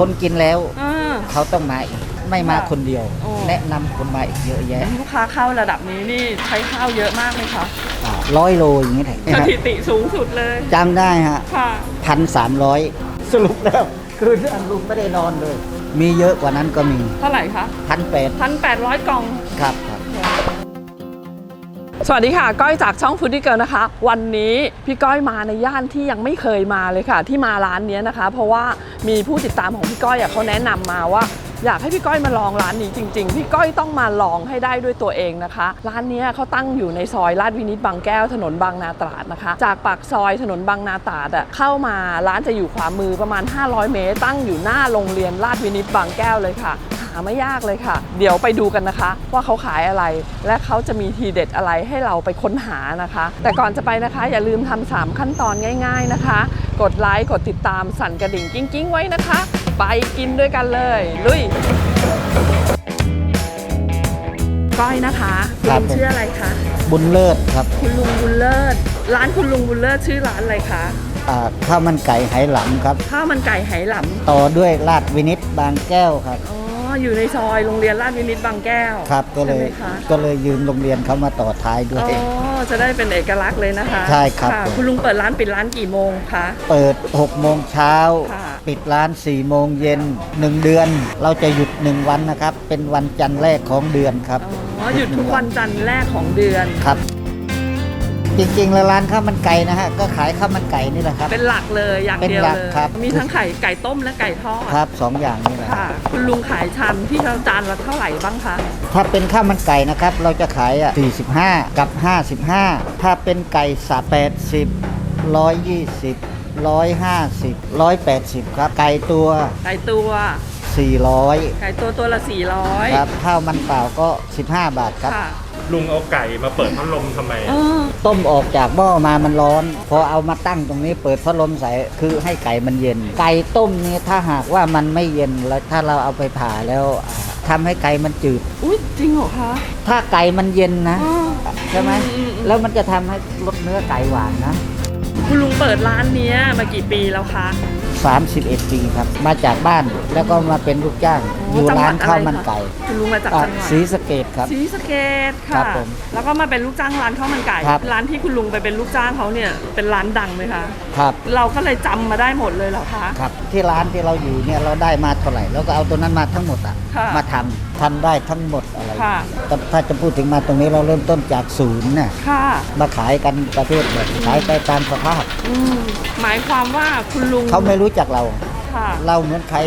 คนกินแล้ว อ่า เขาต้องมาอีกไม่มาค่ะคนเดียว โอ้ แนะนำคนมาอีกเยอะแยะลูกค้าเข้าระดับนี้นี่ใช้ข้าวเยอะมากเลยค่ะร้อยโลอย่างนี้แหละสถิติสูงสุดเลยจำได้ฮะค่ะ พันสามร้อยสรุปแล้วคืนนั้นลุงไม่ได้นอนเลย มีเยอะกว่านั้นก็มีเท่าไหร่คะพันแปดพันแปดร้อยกล่องครับครับ สวัสดีค่ะ ก้อยจากช่องฟูดดี้เกิลนะคะ วันนี้พี่ก้อยมาในย่านที่ยังไม่เคยมาเลยค่ะ ที่มาร้านนี้นะคะ เพราะว่ามีผู้ติดตามของพี่ก้อยอเขาแนะนำมาว่า อยากให้พี่ก้อยมาลองร้านนี้จริง ๆ พี่ก้อยต้องมาลองให้ได้ด้วยตัวเองนะคะ ร้านนี้เขาตั้งอยู่ในซอยลาดวินิตบางแก้วถนนบางนาตราดนะคะ จากปากซอยถนนบางนาตราดอะเข้ามาร้านจะอยู่ขวามือประมาณ 500 เมตร ตั้งอยู่หน้าโรงเรียนลาดวินิตบางแก้วเลยค่ะหาไม่ยากเลยค่ะ เดี๋ยวไปดูกันนะคะ ว่าเขาขายอะไร และเขาจะมีทีเด็ดอะไรให้เราไปค้นหานะคะ แต่ก่อนจะไปนะคะ อย่าลืมทำสามขั้นตอนง่าย ๆนะคะ กดไลค์กดติดตามสั่นกระดิ่งกิ้งๆ ไว้นะคะ ไปกินด้วยกันเลย ลุย ก้อยนะคะคุณครับลุงผม ชื่ออะไรคะ บุญเลิศครับคุณลุงบุญเลิศ ร้านคุณลุงบุญเลิศชื่อร้านอะไรคะ อ่าข้าวมันไก่ไหหลำครับ ข้าวมันไก่ไหหลต่อด้วยลาดวินิตบางแก้วครับำอ๋อ อยู่ในซอยโรงเรียนลาดวินิตบางแก้วครับก็เลยใช่ไหมคะก็เลยยืมโรงเรียนเขามาต่อท้ายด้วยอ๋อจะได้เป็นเอกลักษณ์เลยนะคะใช่ครับะผมคุณลุงเปิดร้านปิดร้านกี่โมงคะ เปิด6โมงเช้า ค่ะ ปิดร้าน 4 โมงเย็น 1 เดือน เราจะหยุด 1 วันนะครับ เป็นวันจันทร์แรกของเดือนครับอ๋อหยุดทุกวันจันทร์แรกของเดือน ครับ จริงๆแล้วร้านข้าวมันไก่นะฮะก็ขายข้าวมันไก่นี่แหละครับ เป็นหลักเลยอย่างเป็นเดียวหลักเลยครับ มีทั้งไข่ไก่ต้มและไก่ทอดครับสองอย่างนี่แหละค่ะ คุณลุงขายชามที่เราจานละเท่าไหร่บ้างคะถ้าเป็นข้าวมันไก่นะครับ เราจะขายอะ45 กับ 55 ถ้าเป็นไก่สับ80 120 150 180 ครับ ไก่ตัว ไก่ตัว 400 ไก่ตัวตัวละ400 ครับข้าวมันเปล่าก็ 15 บาทครับ ค่ะ ลุงเอาไก่มาเปิดพัดลมทำไมเออต้มออกจากหม้อมามันร้อน พอเอามาตั้งตรงนี้เปิดพัดลมใส่คือให้ไก่มันเย็น ไก่ต้มนี่ถ้าหากว่ามันไม่เย็นแล้วถ้าเราเอาไปผ่าแล้วอ่าทำให้ไก่มันจืด อุ้ยจริงเหรอคะ ถ้าไก่มันเย็นนะอ๋อใช่ไหมอือืม แล้วมันจะทำให้รสเนื้อไก่หวานนะ คุณลุงเปิดร้านเนี้ยมากี่ปีแล้วคะ 31 ปีครับ มาจากบ้านแล้วก็มาเป็นลูกจ้างโอยู่จังหร้าวันดข้าวอะไรมันคะไก่คุณลุงมาจากอะจังหวัดศรีสะเกดครับ ศรีสะเกดครัค่ะ บผมแล้วก็มาเป็นลูกจ้างร้านข้าวมันไก่ ครับ ร้านที่คุณลุงไปเป็นลูกจ้างเขาเนี่ยเป็นร้านดังไหมคะครับเราก็เลยจำมาได้หมดเลยเหรอคะ ครับ ที่ร้านที่เราอยู่เนี่ยเราได้มาเท่าไหร่เราก็เอาตัวนั้นมาทั้งหมดอะค่ะ มาทำทำได้ทั้งหมดอะไร ค่ะ แต่ถ้าจะพูดถึงมาตรงนี้เราเริ่มต้นจากศูนย์น่ะค่ะ มาขายกันประเภทแบบขายไปตามสภาพ อืมหมายความว่าคุณลุงเขาไม่รู้จักเรา ค่ะเราเหมือนใคร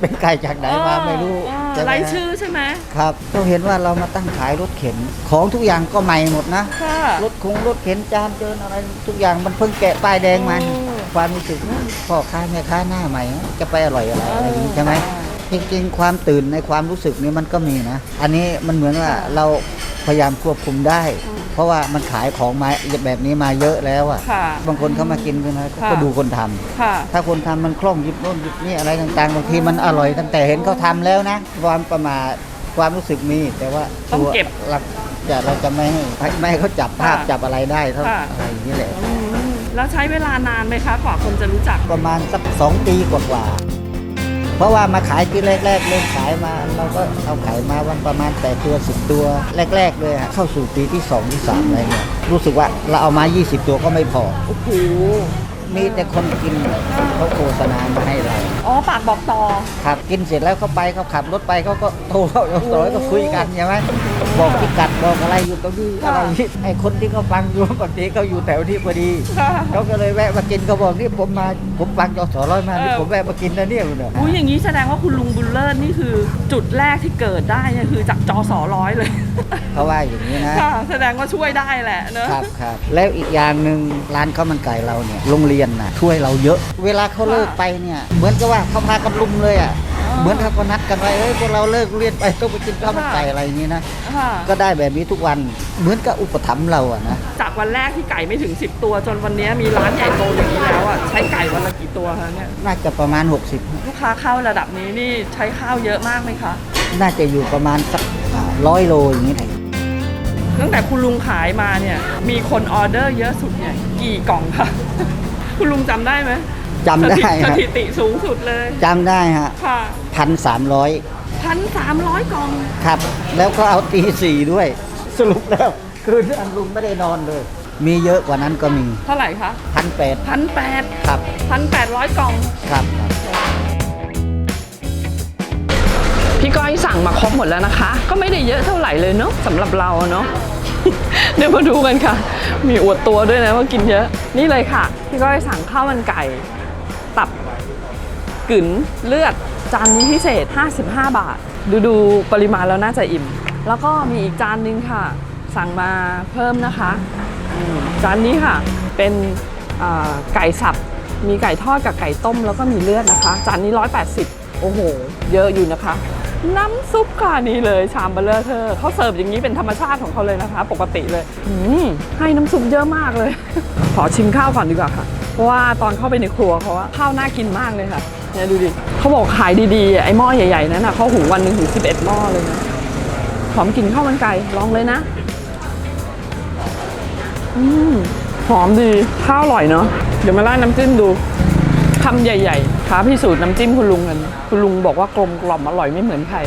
เป็นใครจากไหนมาไม่รู้เออใช่ไหมรายฮะชื่อใช่ไหมครับเขาเห็นว่าเรามาตั้งขายรถเข็นของทุกอย่างก็ใหม่หมดนะ ค่ะ รถคงรถเข็นจานเจินอะไรทุกอย่างมันเพิ่งแกะป้ายแดงมันโอ้ความรู้สึกว่าพ่อค้าแม่ค้าหน้าใหม่ จะไปอร่อยอะไรอะไรอย่างนี้ใช่ไหมเออ จริงๆ ความตื่นในความรู้สึกนี้มันก็มีนะ อันนี้มันเหมือนว่าเราพยายามควบคุมได้ เพราะว่ามันขายของมาแบบนี้มาเยอะแล้วอะ ค่ะบางคนเขามากินกันนะค่ะ ก็ดูคนทำค่ะ ถ้าคนทำมันคล่องหยิบโน่นหยิบนี่อะไรต่างๆบางทีมันอร่อยตั้งแต่เห็นเขาทำแล้วนะ ความประมาทความรู้สึกมี แต่ว่าต้องตัวเก็บเราจะเราจะไม่ให้ไม่ให้เขาจับภาพค่ะจับอะไรได้เท่าค่ะ อะไรอย่างนี้แหละ อืมแล้วใช้เวลานานไหมคะกว่าคนจะรู้จัก ประมาณสักสองปีกว่าๆ เพราะว่ามาขายที่แรกๆเริ่มขายมาเราก็เอาขายมาวันประมาณแต่ตัวสิบตัวแรก ๆ เลยอะเข้าสู่ปีที่สองที่สามอะไรเนี่ยรู้สึกว่าเราเอามา 20 ตัวก็ไม่พอโอ้โห มีแต่คนกินเขาโฆษณามาให้เราอ๋อปากบอกต่อ ครับกินเสร็จแล้วเขาไปเขาขับรถไปเขาก็โทรเข้าโทรก็คุยกันใช่ไหมบอกพิกัดบอกอะไรอยู่ตรงนี้ค่ะอะไรนี่ไอ้คนที่เขาฟังอยู่บางทีเขาอยู่แถวที่พอดีค่ะเขาก็เลยแวะมากินเขาบอกนี่ผมมาผมฟังจอสอร้อยมานี่เออผมแวะมากินนะเนี่ยคุณเนอุ้ยอย่างนี้แสดงว่าคุณลุงบุญเลิศนี่คือ จุดแรกที่เกิดได้เนี่ยคือจากจอสอร้อยเลยเขาว่าอย่างนี้นะค่ะแสดงว่าช่วยได้แหละเนอะครับครับแล้วอีกอย่างหนึ่งร้านข้าวมันไก่เราเนี่ยโรงเรียนน่ะช่วยเราเยอะ เวลาเขาเลิกไปเนี่ยเหมือนกับว่าเขาพากันลุมเลยอะเหมือนเขาก็นัดกันไว้เอ้ยพวกเราเลิกเรียนไปต้องไปกินข้าวมันไก่อะไรอย่างนี้นะค่ะก็ได้แบบนี้ทุกวันเหมือนกับอุปถัมภ์เราอะนะจากวันแรกที่ไก่ไม่ถึง 10 ตัว จนวันนี้มีร้านใหญ่โตอย่างนี้แล้วอะใช้ไก่วันละกี่ตัวคะเนี่ยน่าจะประมาณลูกค้าเข้าระดับนี้นี่ใช้ข้าวเยอะมากไหมคะ60น่าจะอยู่ประมาณสักร้อยโลอย่างนี้แหละตั้งแต่คุณลุงขายมาเนี่ยมีคนออเดอร์เยอะสุดเนี่ยกี่กล่องคะ คุณลุงจำได้ไหมจำได้สฮะถิติสูงสุดเลยจำได้ฮะค่ะพันสามร้อยพันสามร้อยกล่องครับ แล้วก็เอาตีสี่ด้วย สรุปแล้วคืนนั้นลุงไม่ได้นอนเลย มีเยอะกว่านั้นก็มีเท่าไหร่คะพันแปดพันแปดครับพันแปดร้อยกล่อง ครับครับพี่ก้อยสั่งมาครบหมดแล้วนะคะ ก็ไม่ได้เยอะเท่าไหร่เลยเนาะสำหรับเราอะเนาะ เดี๋ยวมาดูกันค่ะ มีอวดตัวด้วยนะว่ากินเยอะ นี่เลยค่ะ พี่ก้อยสั่งข้าวมันไก่ ตับกึ๋นเลือด จานนี้พิเศษ 55 บาท ดูดูปริมาณแล้วน่าจะอิ่ม แล้วก็มีอีกจานนึงค่ะ สั่งมาเพิ่มนะคะจานนี้ค่ะ เป็นไก่สับ มีไก่ทอดกับไก่ต้มแล้วก็มีเลือดนะคะ จานนี้ 180 โอ้โห เยอะอยู่นะคะ น้ำซุปค่ะนี่เลยชามเบลเลอร์เธอเขาเสิร์ฟอย่างนี้เป็นธรรมชาติของเขาเลยนะคะ ปกติเลยให้น้ำซุปเยอะมากเลย ขอชิมข้าวก่อนดีกว่าค่ะเพราะว่าตอนเข้าไปในครัวเขาอะข้าวน่ากินมากเลยค่ะเนี่ยดูดิเขาบอกขายดีๆไอ้หม้อใหญ่ๆนั้นนะเขาหุงวันหนึ่งถึง11หม้อเลยนะหอมกลินข้าวมันไก่ลองเลยนะอืมหอมดีข้าวอร่อยเนาะเดี๋ยวมาราน้ำจิ้มดูคำใหญ่ ๆ ท้าพิสูจน์น้ำจิ้มคุณลุงกันคุณลุงบอกว่ากลมกล่อมอร่อยไม่เหมือนใคร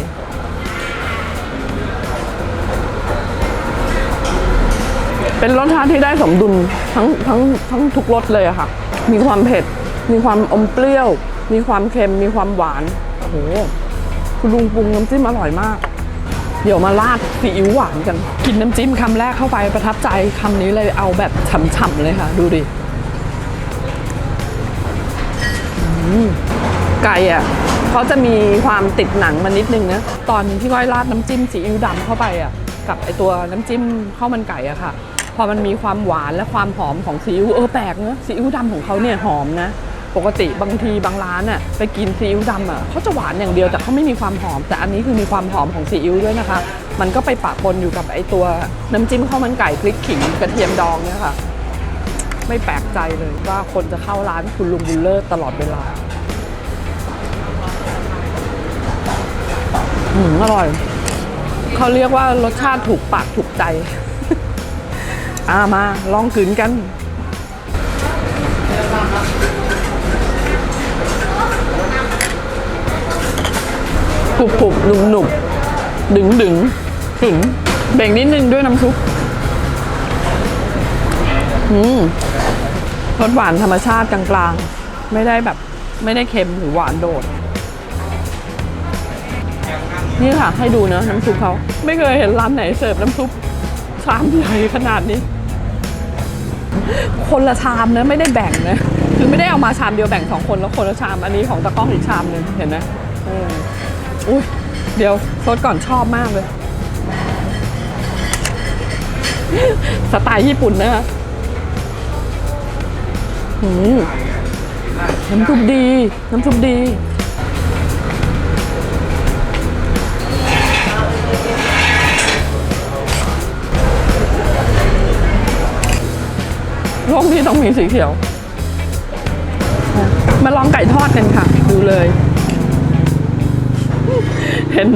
เป็นรสชาติที่ได้สมดุลทั้งทั้งทั้งทุกรสเลยอะค่ะ มีความเผ็ด มีความอมเปรี้ยว มีความเค็ม มีความหวาน โอ้โห คุณลุงปรุงน้ำจิ้มอร่อยมาก เดี๋ยวมาราดซีอิ๊วหวานกัน กินน้ำจิ้มคำแรกเข้าไปประทับใจคำนี้เลยเอาแบบฉ่ำๆเลยค่ะ ดูดิ ไก่อะเขาจะมีความติดหนังมานิดนึงนะ ตอนที่ก้อยราดน้ำจิ้มซีอิ๊วดำเข้าไปอะกับไอตัวน้ำจิ้มข้าวมันไก่อะค่ะ พอมันมีความหวานและความหอมของซีอิ๊วเออแปลกเนอะซีอิ๊วดำของเขาเนี่ยหอมนะปกติบางทีบางร้านอะไปกินซีอิ๊วดำอะเขาจะหวานอย่างเดียวแต่เขาไม่มีความหอม แต่อันนี้คือมีความหอมของซีอิ๊วด้วยนะคะ มันก็ไปปะปนอยู่กับไอตัวน้ำจิ้มข้าวมันไก่พริกขิงกระเทียมดองเนี่ยค่ะ ไม่แปลกใจเลยว่าคนจะเข้าร้านคุณลุงบุลเลอร์ตลอดเวลาอืมอร่อย เขาเรียกว่ารสชาติถูกปากถูกใจ อ่ามาลองกลืนกันกรุบกรุบหนุบหนุบดึงดึงถึงเบ่งนิดนึงด้วยน้ำซุป อืม รสหวานธรรมชาติกลางๆ ไม่ได้แบบไม่ได้เค็มหรือหวานโดด นี่ค่ะให้ดูนะน้ำซุปเขา ไม่เคยเห็นร้านไหนเสิร์ฟน้ำซุปชามใหญ่ขนาดนี้ คนละชามนะไม่ได้แบ่งนะคือไม่ได้เอามาชามเดียวแบ่งสองคนแล้วคนละชามอันนี้ของตะก้องอีกชามหนึ่งเห็นไหมเอออุ้ยเดี๋ยวซดก่อนชอบมากเลย สไตล์ญี่ปุ่นนะคะ หืน้ำซุปดี น้ำซุปดี โลกนี้ต้องมีสีเขียว มาลองไก่ทอดกันค่ะ ดูเลย เห็น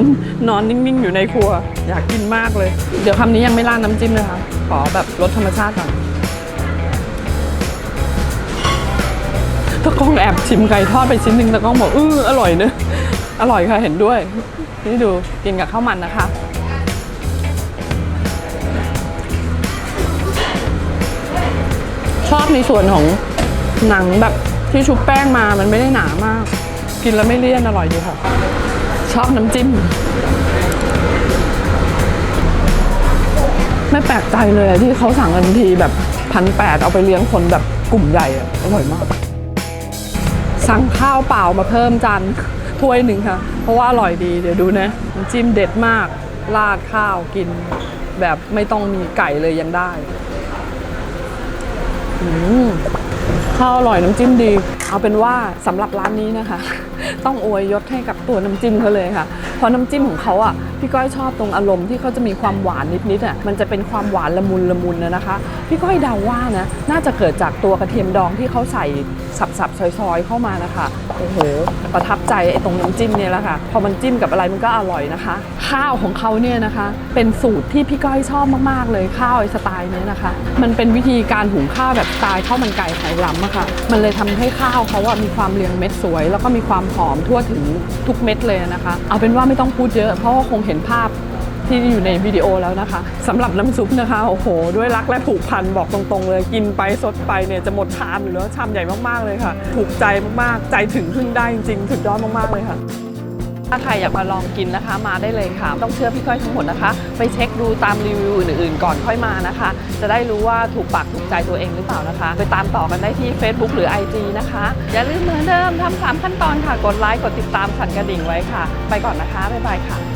นอนนิ่ง ๆ อยู่ในครัว อยากกินมากเลย เดี๋ยวคำนี้ยังไม่ราดน้ำจิ้มเลยค่ะ ขอแบบรสธรรมชาติก่อน ตะก้องแอบชิมไก่ทอดไปชิ้นหนึ่งตะก้องบอกเอออร่อยเนอะอร่อยค่ะเห็นด้วย นี่ดูกินกับข้าวมันนะคะ ชอบในส่วนของหนังแบบที่ชุบแป้งมามันไม่ได้หนามาก กินแล้วไม่เลี่ยนอร่อยดีค่ะ ชอบน้ำจิ้ม ไม่แปลกใจเลยที่เขาสั่งกันทีแบบพันแปดเอาไปเลี้ยงคนแบบกลุ่มใหญ่อะอร่อยมาก สั่งข้าวเปล่ามาเพิ่มจานถ้วยหนึ่งค่ะ เพราะว่าอร่อยดีเดี๋ยวดูนะน้ำจิ้มเด็ดมากราดข้าวกิน แบบไม่ต้องมีไก่เลยยังได้ข้าวอร่อยน้ำจิ้มดี เอาเป็นว่าสำหรับร้านนี้นะคะ ต้องอวยยศให้กับตัวน้ำจิ้มเขาเลยค่ะ เพราะน้ำจิ้มของเขาอะพี่ก้อยชอบตรงอารมณ์ที่เขาจะมีความหวานนิดๆอะมันจะเป็นความหวานละมุนละมุนนะนะคะ พี่ก้อยเดาว่านะน่าจะเกิดจากตัวกระเทียมดองที่เขาใส่สับๆซอยๆ เข้ามานะคะโอ้โหประทับใจไอ้ตรงน้ำจิ้มเนี่ยแหละค่ะ พอมันจิ้มกับอะไรมันก็อร่อยนะคะ ข้าวของเขาเนี่ยนะคะ เป็นสูตรที่พี่ก้อยชอบมากๆเลยข้าวไอ้สไตล์เนี้ยนะคะ มันเป็นวิธีการหุงข้าวแบบสไตล์ข้าวมันไก่ไข่ล้ำอะค่ะ มันเลยทำให้ข้าวเขาอะมีความเรียงเม็ดสวย แล้วก็มีความหอมทั่วถึงทุกเม็ดเลยนะคะ เอาเป็นว่าไม่ต้องพูดเยอะ เพราะว่าคงเห็นภาพที่อยู่ในวิดีโอแล้วนะคะสำหรับน้ำซุปนะคะโอ้โห ด้วยรักและผูกพันบอกตรงๆ เลยกินไปสดไปเนี่ยจะหมดชามอยู่แล้วชามใหญ่มากๆเลยค่ะ ถูกใจมากๆ ใจถึงพึ่งได้จริงๆสุดยอดมากๆเลยค่ะ ถ้าใครอยากมาลองกินนะคะ มาได้เลยค่ะ ต้องเชื่อพี่ก้อยทั้งหมดนะคะ ไปเช็คดูตามรีวิวอื่นๆ ก่อนค่อยมานะคะ จะได้รู้ว่าถูกปากถูกใจตัวเองหรือเปล่านะคะ ไปตามต่อกันได้ที่ Facebook หรือ IG นะคะ อย่าลืมเหมือนเดิมทำสามขั้นตอนค่ะ กดไลค์ กดติดตามสั่นกระดิ่งไว้ค่ะ ไปก่อนนะคะ บ๊ายบายค่ะ